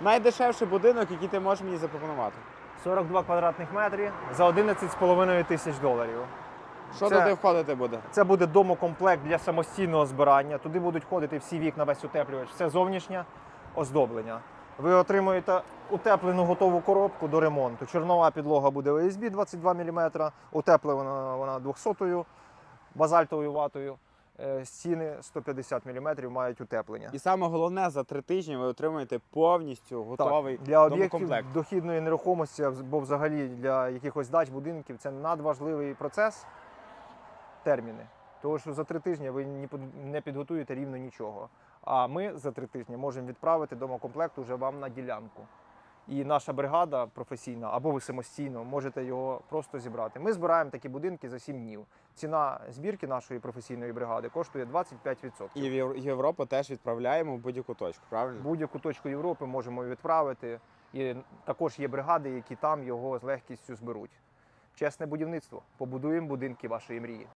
Найдешевший будинок, який ти можеш мені запропонувати. 42 квадратних метри за 11,5 тисяч доларів. Що Це- туди входити буде? Це буде домокомплект для самостійного збирання. Туди будуть входити всі вікна, весь утеплювач, все зовнішнє оздоблення. Ви отримуєте утеплену готову коробку до ремонту. Чорнова підлога буде OSB 22 мм, утеплена вона 200 базальтовою ватою. Е, Стіни 150 мм мають утеплення. І саме головне, за три тижні ви отримаєте повністю готовий Так, для об'єктів дохідної нерухомості, бо взагалі для якихось дач, будинків це надважливий процес терміни. Тому що за три тижні ви не підготуєте рівно нічого. А ми за три тижні можемо відправити домокомплект уже вам на ділянку. І наша бригада професійна або ви самостійно можете його просто зібрати. Ми збираємо такі будинки за 7 днів. Ціна збірки нашої професійної бригади коштує 25%. І в Єв- Європу теж відправляємо в будь-яку точку, правильно? будь-яку точку Європи можемо відправити. І також є бригади, які там його з легкістю зберуть. Чесне будівництво. Побудуємо будинки вашої мрії.